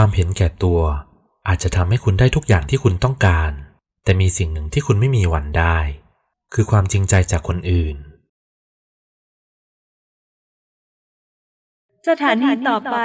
ความเห็นแก่ตัว อาจจะทำให้คุณได้ทุกอย่างที่คุณต้องการ แต่มีสิ่งหนึ่งที่คุณไม่มีวันได้ คือความจริงใจจากคนอื่น สถานีต่อไป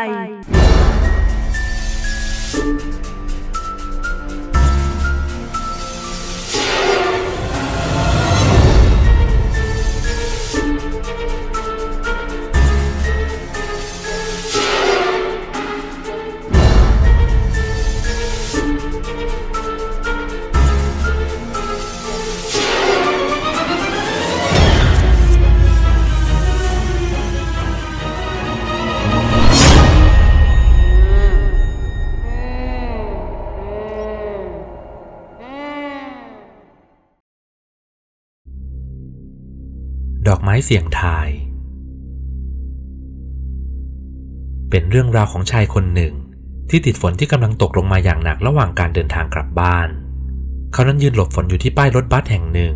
ไม้เสียงทาย เป็นเรื่องราวของชายคนหนึ่ง ที่ติดฝนที่กำลังตกลงมาอย่างหนักระหว่างการเดินทางกลับบ้าน เขานั้นยืนหลบฝนอยู่ที่ป้ายรถบัสแห่งหนึ่ง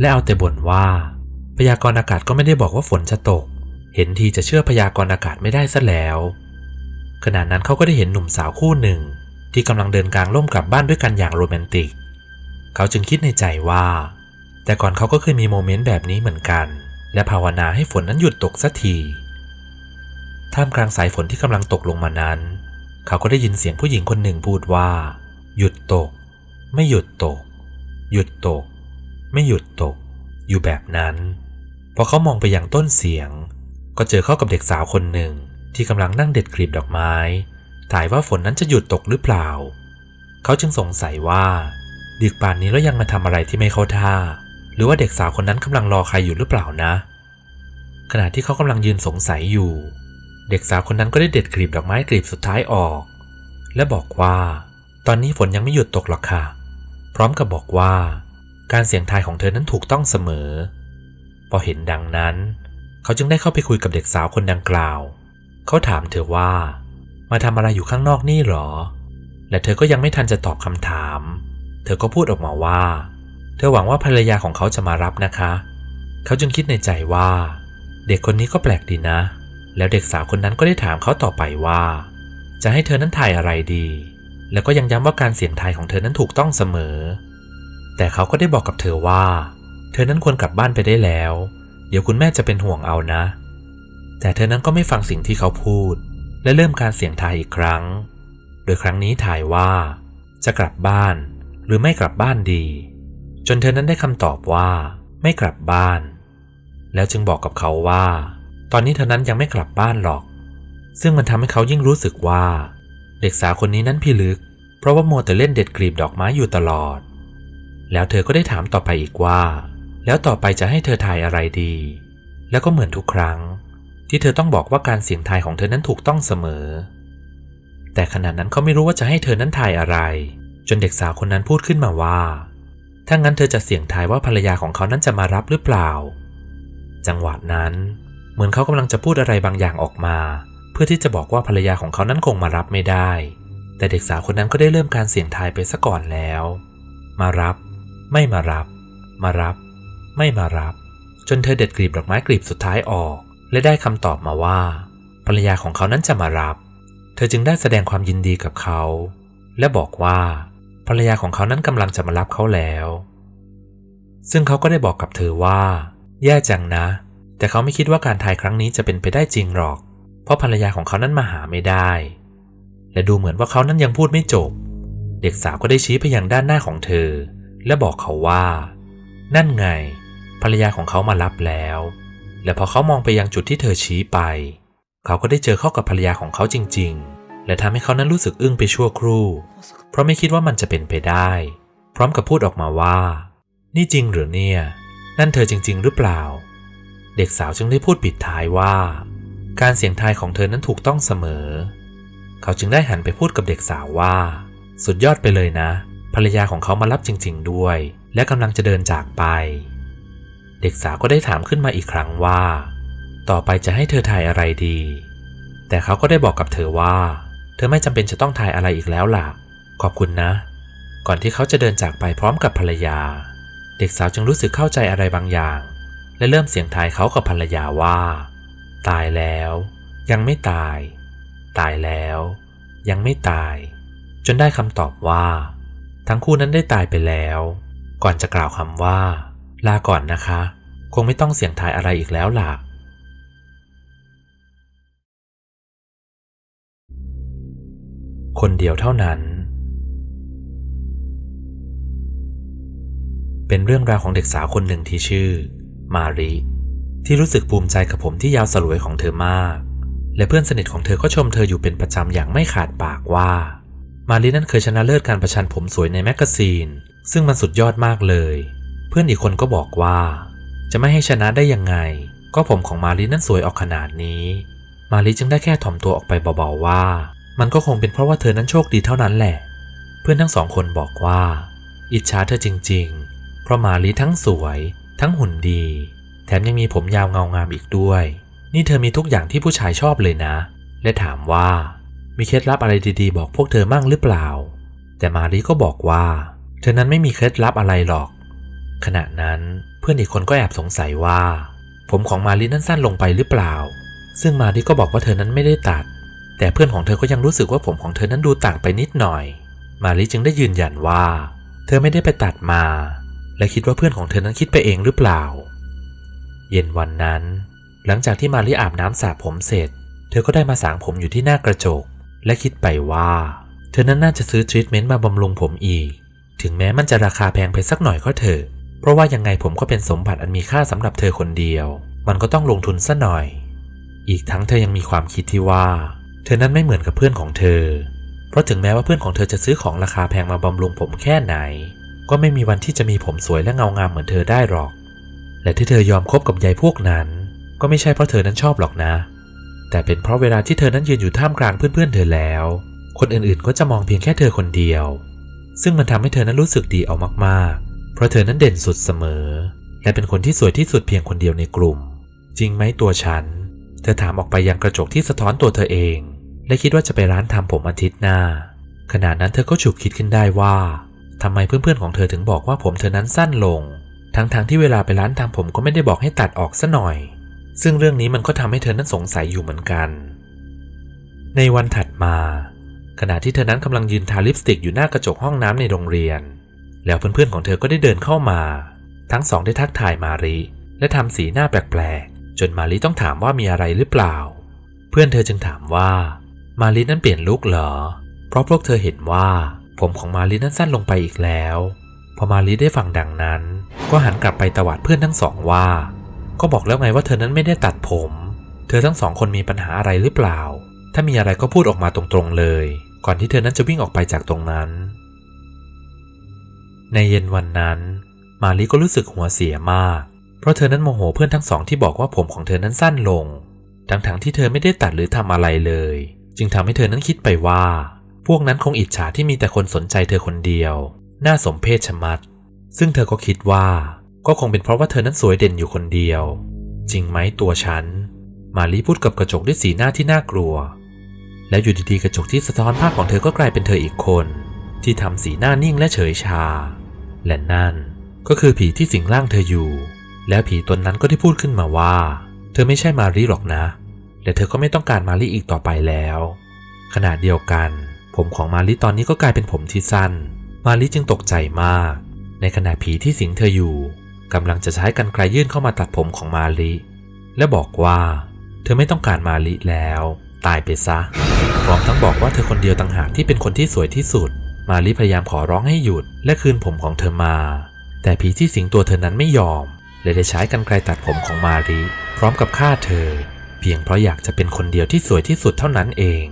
และเอาแต่บ่นว่า พยากรณ์อากาศก็ไม่ได้บอกว่าฝนจะตก เห็นทีจะเชื่อพยากรณ์อากาศไม่ได้ซะแล้ว ขณะนั้นเขาก็ได้เห็นหนุ่มสาวคู่หนึ่ง ที่กำลังเดินกลางร่มกลับบ้านด้วยกันอย่างโรแมนติก เขาจึงคิดในใจว่าแต่ก่อนเขาก็เคยมีโมเมนต์แบบนี้เหมือนกัน และภาวนาให้ฝนนั้นหยุดตกสักที ท่ามกลางสายฝนที่กำลังตกลงมานั้น เขาก็ได้ยินเสียงผู้หญิงคนหนึ่งพูดว่า หยุดตก ไม่หยุดตก หยุดตก ไม่หยุดตก อยู่แบบนั้น พอเขามองไปยังต้นเสียง ก็เจอเข้ากับเด็กสาวคนหนึ่งที่กำลังนั่งเด็ดกลีบดอกไม้ ถ่ายว่าฝนนั้นจะหยุดตกหรือเปล่า เขาจึงสงสัยว่าดึกป่านนี้แล้วยังมาทำอะไรที่ไม่เข้าท่า หรือว่าเด็กสาวคนนั้นกำลังรอใครอยู่หรือเปล่านะ ขณะที่เขากำลังยืนสงสัยอยู่ เด็กสาวคนนั้นก็ได้เด็ดกลีบดอกไม้กลีบสุดท้ายออก และบอกว่า ตอนนี้ฝนยังไม่หยุดตกหรอกค่ะ พร้อมกับบอกว่า การเสี่ยงทายของเธอนั้นถูกต้องเสมอ พอเห็นดังนั้น เขาจึงได้เข้าไปคุยกับเด็กสาวคนดังกล่าว เขาถามเธอว่า มาทำอะไรอยู่ข้างนอกนี่หรอ และเธอก็ยังไม่ทันจะตอบคำถาม เธอก็พูดออกมาว่า ธอหวังว่าภรรยาของเขาจะมารับนะคะ เขาจึงคิดในใจว่า เด็กคนนี้ก็แปลกดีนะ แล้วเด็กสาวคนนั้นก็ได้ถามเขาต่อไปว่า จะให้เธอนั้นทายอะไรดี แล้วก็ยังย้ำว่าการเสี่ยงทายของเธอนั้นถูกต้องเสมอ แต่เขาก็ได้บอกกับเธอว่า เธอนั้นควรกลับบ้านไปได้แล้ว เดี๋ยวคุณแม่จะเป็นห่วงเอานะ แต่เธอนั้นก็ไม่ฟังสิ่งที่เขาพูด และเริ่มการเสี่ยงทายอีกครั้ง โดยครั้งนี้ทายว่า จะกลับบ้าน หรือไม่กลับบ้านดี จนเธอนั้นได้คำตอบว่าไม่กลับบ้าน แล้วจึงบอกกับเขาว่า ตอนนี้เธอนั้นยังไม่กลับบ้านหรอก ซึ่งมันทำให้เขายิ่งรู้สึกว่า เด็กสาวคนนี้นั้นพิลึก เพราะว่าโมวแต่เล่นเด็ดกลีบดอกไม้อยู่ตลอด แล้วเธอก็ได้ถามต่อไปอีกว่า แล้วต่อไปจะให้เธอทายอะไรดี แล้วก็เหมือนทุกครั้ง ที่เธอต้องบอกว่าการเสี่ยงทายของเธอนั้นถูกต้องเสมอ แต่ขณะนั้นเขาไม่รู้ว่าจะให้เธอนั้นทายอะไร จนเด็กสาวคนนั้นพูดขึ้นมาว่า ถ้างั้นเธอจะเสี่ยงทายว่าภรรยาของเขานั้นจะมารับหรือเปล่า จังหวะนั้น เหมือนเขากำลังจะพูดอะไรบางอย่างออกมา เพื่อที่จะบอกว่าภรรยาของเขานั้นคงมารับไม่ได้ แต่เด็กสาวคนนั้นก็ได้เริ่มการเสี่ยงทายไปซะก่อนแล้ว มารับ ไม่มารับ มารับ ไม่มารับ จนเธอเด็ดกลีบดอกไม้กลีบสุดท้ายออก และได้คำตอบมาว่า ภรรยาของเขานั้นจะมารับ เธอจึงได้แสดงความยินดีกับเขา และบอกว่า รรยาของเขานั้นกำลังจะมารับเขาแล้ว ซึ่งเขาก็ได้บอกกับเธอว่า แย่จังนะ แต่เขาไม่คิดว่าการทายครั้งนี้จะเป็นไปได้จริงหรอก เพราะภรรยาของเขานั้นมาหาไม่ได้ และดูเหมือนว่าเขานั้นยังพูดไม่จบ เด็กสาวก็ได้ชี้ไปยังด้านหน้าของเธอ และบอกเขาว่า นั่นไง ภรรยาของเขามารับแล้ว และพอเขามองไปยังจุดที่เธอชี้ไป เขาก็ได้เจอเข้ากับภรรยาของเขาจริง ๆ และทำให้เขานั้นรู้สึกอึ้งไปชั่วครู่ เพราะไม่คิดว่ามันจะเป็นไปได้ พร้อมกับพูดออกมาว่า นี่จริงหรือเนี่ย นั่นเธอจริง ๆ หรือเปล่า เด็กสาวจึงได้พูดปิดท้ายว่า การเสี่ยงทายของเธอนั้นถูกต้องเสมอ เขาจึงได้หันไปพูดกับเด็กสาวว่า สุดยอดไปเลยนะ ภรรยาของเขามารับจริง ๆ ด้วย และกำลังจะเดินจากไป เด็กสาวก็ได้ถามขึ้นมาอีกครั้งว่า ต่อไปจะให้เธอทายอะไรดี แต่เขาก็ได้บอกกับเธอว่า ธอไม่จำเป็นจะต้องทายอะไรอีกแล้วล่ะ ขอบคุณนะ ก่อนที่เขาจะเดินจากไปพร้อมกับภรรยา เด็กสาวจึงรู้สึกเข้าใจอะไรบางอย่าง และเริ่มเสียงทายเขากับภรรยาว่า ตายแล้ว ยังไม่ตาย ตายแล้ว ยังไม่ตาย จนได้คำตอบว่า ทั้งคู่นั้นได้ตายไปแล้ว ก่อนจะกล่าวคำว่า ลาก่อนนะคะ คงไม่ต้องเสียงทายอะไรอีกแล้วล่ะ คนเดียวเท่านั้น เป็นเรื่องราวของเด็กสาวคนหนึ่งที่ชื่อ มาริที่รู้สึกภูมิใจกับผมที่ยาวสลวยของเธอมาก และเพื่อนสนิทของเธอก็ชมเธออยู่เป็นประจำอย่างไม่ขาดปากว่า มารินั้นเคยชนะเลิศการประชันผมสวยในแมกกาซีน ซึ่งมันสุดยอดมากเลย เพื่อนอีกคนก็บอกว่า จะไม่ให้ชนะได้ยังไง ก็ผมของมารินั้นสวยออกขนาดนี้ มาริจึงได้แค่ถ่อมตัวออกไปเบาๆว่า มันก็คงเป็นเพราะว่าเธอนั้นโชคดีเท่านั้นแหละ เพื่อนทั้งสองคนบอกว่า อิจฉาเธอจริง ๆ เพราะมาลีทั้งสวย ทั้งหุ่นดี แถมยังมีผมยาวเงางามอีกด้วย นี่เธอมีทุกอย่างที่ผู้ชายชอบเลยนะ และถามว่า มีเคล็ดลับอะไรดีๆ บอกพวกเธอมั่งหรือเปล่า แต่มาลีก็บอกว่า เธอนั้นไม่มีเคล็ดลับอะไรหรอก ขณะนั้นเพื่อนอีกคนก็แอบสงสัยว่า ผมของมาลีนั้นสั้นลงไปหรือเปล่า ซึ่งมาลีก็บอกว่าเธอนั้นไม่ได้ตัด แต่เพื่อนของเธอก็ยังรู้สึกว่าผมของเธอนั้นดูต่างไปนิดหน่อย มาลีจึงได้ยืนยันว่า เธอไม่ได้ไปตัดมา และคิดว่าเพื่อนของเธอนั้นคิดไปเองหรือเปล่า เย็นวันนั้น หลังจากที่มาลีอาบน้ำสระผมเสร็จ เธอก็ได้มาสางผมอยู่ที่หน้ากระจก และคิดไปว่า เธอนั้นน่าจะซื้อทรีทเมนต์มาบำรุงผมอีก ถึงแม้มันจะราคาแพงไปสักหน่อยก็เถอะ เพราะว่ายังไงผมก็เป็นสมบัติอันมีค่าสำหรับเธอคนเดียว มันก็ต้องลงทุนซะหน่อย อีกทั้งเธอยังมีความคิดที่ว่า เธอนั้นไม่เหมือนกับเพื่อนของเธอ เพราะถึงแม้ว่าเพื่อนของเธอจะซื้อของราคาแพงมาบำรุงผมแค่ไหน ก็ไม่มีวันที่จะมีผมสวยและเงางามเหมือนเธอได้หรอก และที่เธอยอมคบกับยายพวกนั้น ก็ไม่ใช่เพราะเธอนั้นชอบหรอกนะ แต่เป็นเพราะเวลาที่เธอนั้นยืนอยู่ท่ามกลางเพื่อนๆเธอแล้ว คนอื่นๆก็จะมองเพียงแค่เธอคนเดียว ซึ่งมันทำให้เธอนั้นรู้สึกดีเอามากๆ เพราะเธอนั้นเด่นสุดเสมอ และเป็นคนที่สวยที่สุดเพียงคนเดียวในกลุ่ม จริงไหมตัวฉัน เธอถามออกไปยังกระจกที่สะท้อนตัวเธอเอง และคิดว่าจะไปร้านทำผมอาทิตย์หน้า ขณะนั้นเธอก็ฉุกคิดขึ้นได้ว่าทำไมเพื่อนๆของเธอถึงบอกว่าผมเธอนั้นสั้นลง ทั้งๆทที่เวลาไปร้านทำผมก็ไม่ได้บอกให้ตัดออกซะหน่อย ซึ่งเรื่องนี้มันก็ทำให้เธอนั้นสงสัยอยู่เหมือนกัน ในวันถัดมา ขณะที่เธอนั้นกำลังยืนทาลิปสติกอยู่หน้ากระจกห้องน้ำในโรงเรียน แล้วเพื่อนๆของเธอก็ได้เดินเข้ามา ทั้งสองได้ทักทายมารีและทำสีหน้าแปลก จนมารีต้องถามว่ามีอะไรหรือเปล่า เพื่อนเธอจึงถามว่า มารีนั้นเปลี่ยนลุคเหรอ เพราะพวกเธอเห็นว่า ผมของมารีนั้นสั้นลงไปอีกแล้ว พอมารีได้ฟังดังนั้น ก็หันกลับไปตวาดเพื่อนทั้งสองว่า ก็บอกแล้วไงว่าเธอนั้นไม่ได้ตัดผม เธอทั้งสองคนมีปัญหาอะไรหรือเปล่า ถ้ามีอะไรก็พูดออกมาตรงๆเลย ก่อนที่เธอนั้นจะวิ่งออกไปจากตรงนั้น ในเย็นวันนั้น มารีก็รู้สึกหัวเสียมาก เพราะเธอนั้นโมโหเพื่อนทั้งสองที่บอกว่าผมของเธอนั้นสั้นลง ทั้งๆที่เธอไม่ได้ตัดหรือทำอะไรเลย จึงทำให้เธอนั้นคิดไปว่า พวกนั้นคงอิจฉาที่มีแต่คนสนใจเธอคนเดียว น่าสมเพชชะมัด ซึ่งเธอก็คิดว่า ก็คงเป็นเพราะว่าเธอนั้นสวยเด่นอยู่คนเดียว จริงไหมตัวฉัน มารีพูดกับกระจกด้วยสีหน้าที่น่ากลัว แล้วอยู่ดีๆกระจกที่สะท้อนภาพของเธอก็กลายเป็นเธออีกคน ที่ทำสีหน้านิ่งและเฉยชา และนั่นก็คือผีที่สิงร่างเธออยู่ แล้วผีตนนั้นก็ได้พูดขึ้นมาว่า เธอไม่ใช่มารีหรอกนะ และเธอก็ไม่ต้องการมารีอีกต่อไปแล้ว ขณะเดียวกัน ผมของมารีตอนนี้ก็กลายเป็นผมที่สั้น มารีจึงตกใจมาก ในขณะผีที่สิงเธออยู่กำลังจะใช้กันไกลยื่นเข้ามาตัดผมของมารีและบอกว่า เธอไม่ต้องการมารีแล้ว ตายไปซะ พร้อมทั้งบอกว่าเธอคนเดียวต่างหากที่เป็นคนที่สวยที่สุด มารีพยายามขอร้องให้หยุด และคืนผมของเธอมา แต่ผีที่สิงตัวเธอนั้นไม่ยอม เลยได้ใช้กันไกลตัดผมของมารีพร้อมกับฆ่าเธอ เพียงเพราะอยากจะเป็นคนเดียวที่สวยที่สุดเท่านั้นเอง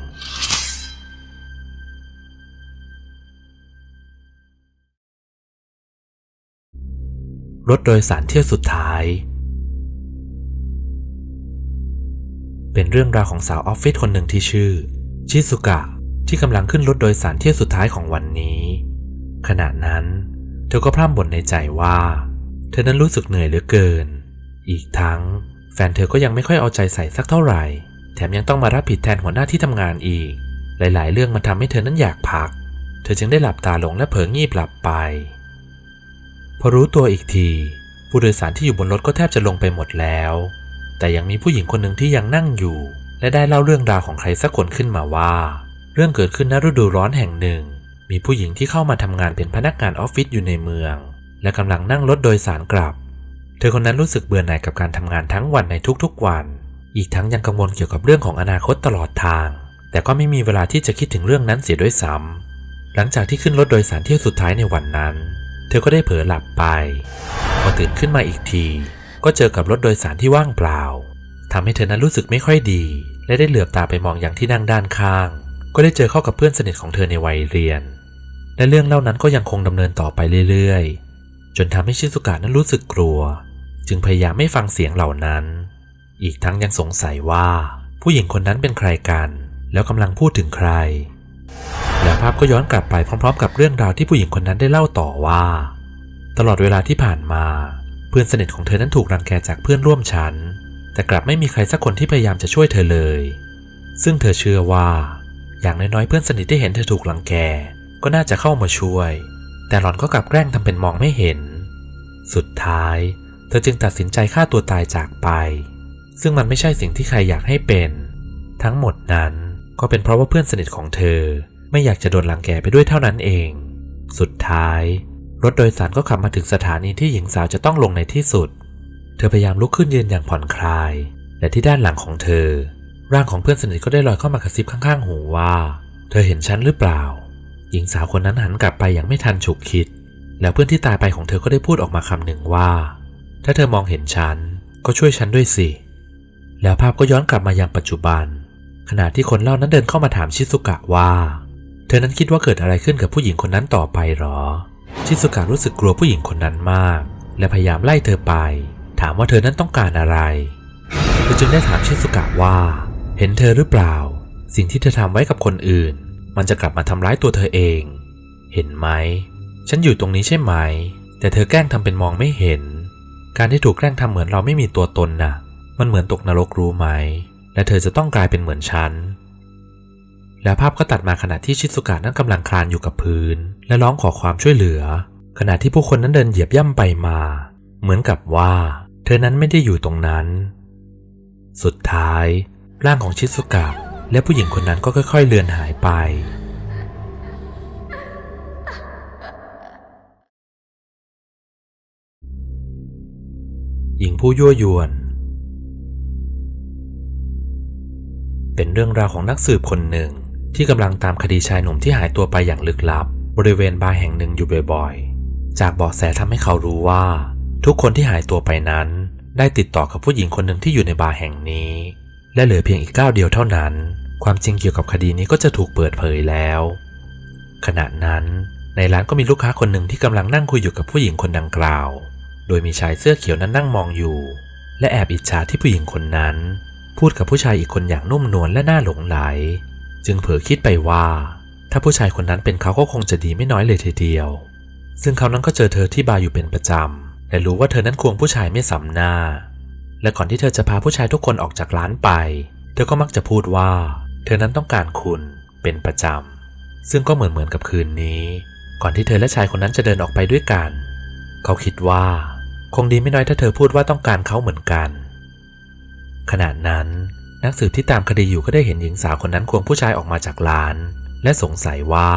รถโดยสารเที่ยวสุดท้าย เป็นเรื่องราวของสาวออฟฟิศคนหนึ่งที่ชื่อ ชิสุกะ ที่กำลังขึ้นรถโดยสารเที่ยวสุดท้ายของวันนี้ ขณะนั้น เธอก็พร่ำบ่นในใจว่า เธอนั้นรู้สึกเหนื่อยเหลือเกิน อีกทั้ง แฟนเธอก็ยังไม่ค่อยเอาใจใส่สักเท่าไหร่ แถมยังต้องมารับผิดแทนหัวหน้าที่ทำงานอีก หลาย ๆ เรื่องมันทำให้เธอนั้นอยากพัก เธอจึงได้หลับตาลงและเผลองีบหลับไป พอรู้ตัวอีกที ผู้โดยสารที่อยู่บนรถก็แทบจะลงไปหมดแล้ว แต่ยังมีผู้หญิงคนหนึ่งที่ยังนั่งอยู่ และได้เล่าเรื่องราวของใครสักคนขึ้นมาว่า เรื่องเกิดขึ้นณฤดูร้อนแห่งหนึ่ง มีผู้หญิงที่เข้ามาทำงานเป็นพนักงานออฟฟิศอยู่ในเมือง และกำลังนั่งรถโดยสารกลับ เธอคนนั้นรู้สึกเบื่อหน่ายกับการทำงานทั้งวันในทุกๆวัน อีกทั้งยังกังวลเกี่ยวกับเรื่องของอนาคตตลอดทาง แต่ก็ไม่มีเวลาที่จะคิดถึงเรื่องนั้นเสียด้วยซ้ำหลังจากที่ขึ้นรถโดยสารเที่ยวสุดท้ายในวันนั้น เธอก็ได้เผลอหลับไปพอตื่นขึ้นมาอีกที ก็เจอกับรถโดยสารที่ว่างเปล่าทำให้เธอนั้นรู้สึกไม่ค่อยดี และได้เหลือบตาไปมองอย่างที่นั่งด้านข้าง ก็ได้เจอเข้ากับเพื่อนสนิทของเธอในวัยเรียน และเรื่องเล่านั้นก็ยังคงดำเนินต่อไปเรื่อยๆ จนทำให้ชิซุกะนั้นรู้สึกกลัว จึงพยายามไม่ฟังเสียงเหล่านั้น อีกทั้งยังสงสัยว่า ผู้หญิงคนนั้นเป็นใครกัน แล้วกำลังพูดถึงใคร แล้วภาพก็ย้อนกลับไปพร้อมๆ กับเรื่องราวที่ผู้หญิงคนนั้นได้เล่าต่อว่า ตลอดเวลาที่ผ่านมา เพื่อนสนิทของเธอนั้นถูกรังแกจากเพื่อนร่วมชั้น แต่กลับไม่มีใครสักคนที่พยายามจะช่วยเธอเลย ซึ่งเธอเชื่อว่า อย่างน้อยๆเพื่อนสนิทที่เห็นเธอถูกรังแกก็น่าจะเข้ามาช่วย แต่หล่อนก็กลับแกล้งทำเป็นมองไม่เห็น สุดท้าย เธอจึงตัดสินใจฆ่าตัวตายจากไป ซึ่งมันไม่ใช่สิ่งที่ใครอยากให้เป็น ทั้งหมดนั้นก็เป็นเพราะว่าเพื่อนสนิทของเธอ ไม่อยากจะโดนรังแกไปด้วยเท่านั้นเอง สุดท้าย รถโดยสารก็ขับมาถึงสถานีที่หญิงสาวจะต้องลงในที่สุด เธอพยายามลุกขึ้นยืนอย่างผ่อนคลาย และที่ด้านหลังของเธอ ร่างของเพื่อนสนิทก็ได้ลอยเข้ามากระซิบข้างๆหูว่า เธอเห็นฉันหรือเปล่า หญิงสาวคนนั้นหันกลับไปอย่างไม่ทันฉุกคิด แล้วเพื่อนที่ตายไปของเธอก็ได้พูดออกมาคำหนึ่งว่า ถ้าเธอมองเห็นฉันก็ช่วยฉันด้วยสิ แล้วภาพก็ย้อนกลับมายังปัจจุบัน ขณะที่คนเล่านั้นเดินเข้ามาถามชิซุกะว่า เธอนั้นคิดว่าเกิดอะไรขึ้นกับผู้หญิงคนนั้นต่อไปหรอ ชิซุกะรู้สึกกลัวผู้หญิงคนนั้นมาก และพยายามไล่เธอไป ถามว่าเธอนั้นต้องการอะไร เธอจึงได้ถามชิซุกะว่า เห็นเธอหรือเปล่า สิ่งที่เธอทำไว้กับคนอื่น มันจะกลับมาทำร้ายตัวเธอเอง เห็นไหม ฉันอยู่ตรงนี้ใช่ไหม แต่เธอแกล้งทำเป็นมองไม่เห็น การที่ถูกแกล้งทำเหมือนเราไม่มีตัวตนน่ะ มันเหมือนตกนรกรู้ไหม และเธอจะต้องกลายเป็นเหมือนฉัน แล้วภาพก็ตัดมาขณะที่ชิซุกะนั้นกำลังคลานอยู่กับพื้น และร้องขอความช่วยเหลือ ขณะที่ผู้คนนั้นเดินเหยียบย่ำไปมา เหมือนกับว่า เธอนั้นไม่ได้อยู่ตรงนั้น สุดท้าย ร่างของชิซุกะ และผู้หญิงคนนั้นก็ค่อย ๆ เลือนหายไป หญิงผู้ยั่วยวน เป็นเรื่องราวของนักสืบคนหนึ่งที่กำลังตามคดีชายหนุ่มที่หายตัวไปอย่างลึกลับ บริเวณบาร์แห่งหนึ่งอยู่บ่อยๆ จากเบาะแสทำให้เขารู้ว่า ทุกคนที่หายตัวไปนั้น ได้ติดต่อกับผู้หญิงคนหนึ่งที่อยู่ในบาร์แห่งนี้ และเหลือเพียงอีกก้าวเดียวเท่านั้น ความจริงเกี่ยวกับคดีนี้ก็จะถูกเปิดเผยแล้ว ขณะนั้นในร้านก็มีลูกค้าคนหนึ่งที่กำลังนั่งคุยอยู่กับผู้หญิงคนดังกล่าว โดยมีชายเสื้อเขียวนั้นนั่งมองอยู่ และแอบอิจฉาที่ผู้หญิงคนนั้น พูดกับผู้ชายอีกคนอย่างนุ่มนวลและน่าหลงไหล จึงเผลอคิดไปว่า ถ้าผู้ชายคนนั้นเป็นเขาก็คงจะดีไม่น้อยเลยทีเดียว ซึ่งเขานั้นก็เจอเธอที่บาร์อยู่เป็นประจำและรู้ว่าเธอนั้นควงผู้ชายไม่สำหน้า และก่อนที่เธอจะพาผู้ชายทุกคนออกจากร้านไป เธอก็มักจะพูดว่า เธอนั้นต้องการคุณเป็นประจำ ซึ่งก็เหมือนเหมือนกับคืนนี้ ก่อนที่เธอและชายคนนั้นจะเดินออกไปด้วยกัน เขาคิดว่า คงดีไม่น้อยถ้าเธอพูดว่าต้องการเขาเหมือนกัน ขณะนั้น นักสืบที่ตามคดีอยู่ก็ได้เห็นหญิงสาวคนนั้นควงผู้ชายออกมาจากร้าน และสงสัยว่า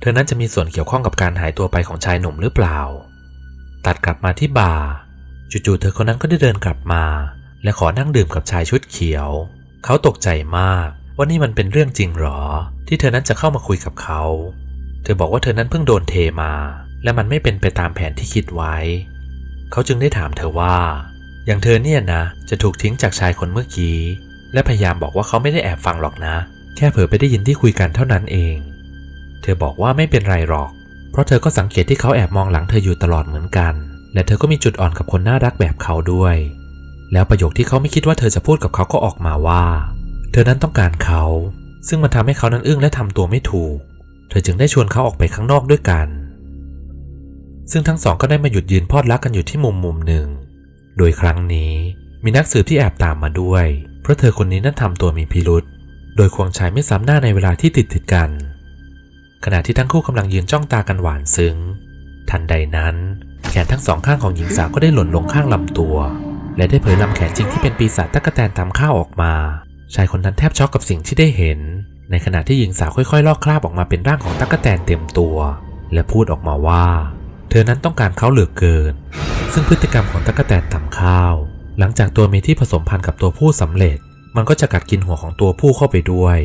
เธอนั้นจะมีส่วนเกี่ยวข้องกับการหายตัวไปของชายหนุ่มหรือเปล่า ตัดกลับมาที่บาร์ จู่ๆเธอคนนั้นก็ได้เดินกลับมา และขอนั่งดื่มกับชายชุดเขียว เขาตกใจมากว่านี่มันเป็นเรื่องจริงหรอ ที่เธอนั้นจะเข้ามาคุยกับเขา เธอบอกว่าเธอนั้นเพิ่งโดนเทมา และมันไม่เป็นไปตามแผนที่คิดไว้ เขาจึงได้ถามเธอว่า อย่างเธอเนี่ยนะ จะถูกทิ้งจากชายคนเมื่อกี้ และพยายามบอกว่าเขาไม่ได้แอบฟังหรอกนะ แค่เผลอไปได้ยินที่คุยกันเท่านั้นเอง เธอบอกว่าไม่เป็นไรหรอก เพราะเธอก็สังเกตที่เขาแอบมองหลังเธออยู่ตลอดเหมือนกัน และเธอก็มีจุดอ่อนกับคนน่ารักแบบเขาด้วย แล้วประโยคที่เขาไม่คิดว่าเธอจะพูดกับเขาก็ออกมาว่า เธอนั้นต้องการเขา ซึ่งมันทำให้เขานั้นอึ้งและทำตัวไม่ถูก เธอจึงได้ชวนเขาออกไปข้างนอกด้วยกัน ซึ่งทั้งสองก็ได้มาหยุดยืนพอดรักกันอยู่ที่มุมมุมหนึ่ง โดยครั้งนี้มีนักสืบที่แอบตามมาด้วย เพราะเธอคนนี้นั้นทำตัวมีพิรุษโดยควงชายไม่ซ้ำหน้าในเวลาที่ติดติดกัน ขณะที่ทั้งคู่กำลังยืนจ้องตากันหวานซึ้ง ทันใดนั้น แขนทั้งสองข้างของหญิงสาวก็ได้หล่นลงข้างลำตัว และได้เผยลำแขนจริงที่เป็นปีศาจตะกแตนทำข้าวออกมา ชายคนนั้นแทบช็อกกับสิ่งที่ได้เห็น ในขณะที่หญิงสาวค่อยๆ ลอกคราบออกมาเป็นร่างของตั๊กแตนเต็มตัว และพูดออกมาว่า เธอนั้นต้องการเขาเหลือเกิน ซึ่งพฤติกรรมของตั๊กแตนตำข้าว หลังจากตัวเมียที่ผสมพันธุ์กับตัวผู้สำเร็จ มันก็จะกัดกินหัวของตัวผู้เข้าไปด้วย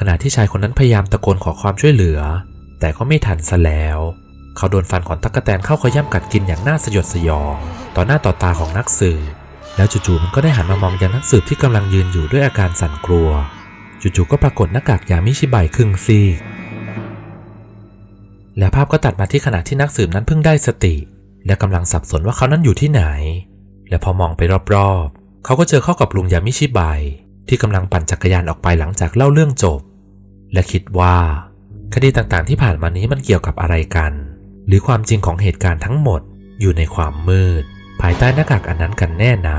ขณะที่ชายคนนั้นพยายามตะโกนขอความช่วยเหลือ แต่ก็ไม่ทันซะแล้ว เขาโดนฟันของตั๊กแตนเข้าขย้ำกัดกินอย่างน่าสยดสยองต่อหน้าต่อตาของนักสืบแล้วจู่ๆมันก็ได้หันมามองยังนักสืบที่กำลังยืนอยู่ด้วยอาการสั่นกลัว จู่ๆก็ปรากฏหน้ากากยามิชิบายครึ่งซีกและภาพก็ตัดมาที่ขณะที่นักสืบนั้นเพิ่งได้สติ และกำลังสับสนว่าเขานั้นอยู่ที่ไหน และพอมองไปรอบๆ เขาก็เจอเข้ากับลุงยามิชิบายที่กำลังปั่นจักรยานออกไปหลังจากเล่าเรื่องจบ และคิดว่า คดีต่างๆที่ผ่านมานี้มันเกี่ยวกับอะไรกัน หรือความจริงของเหตุการณ์ทั้งหมดอยู่ในความมืด ภายใต้หน้ากากอันนั้นกันแน่นะ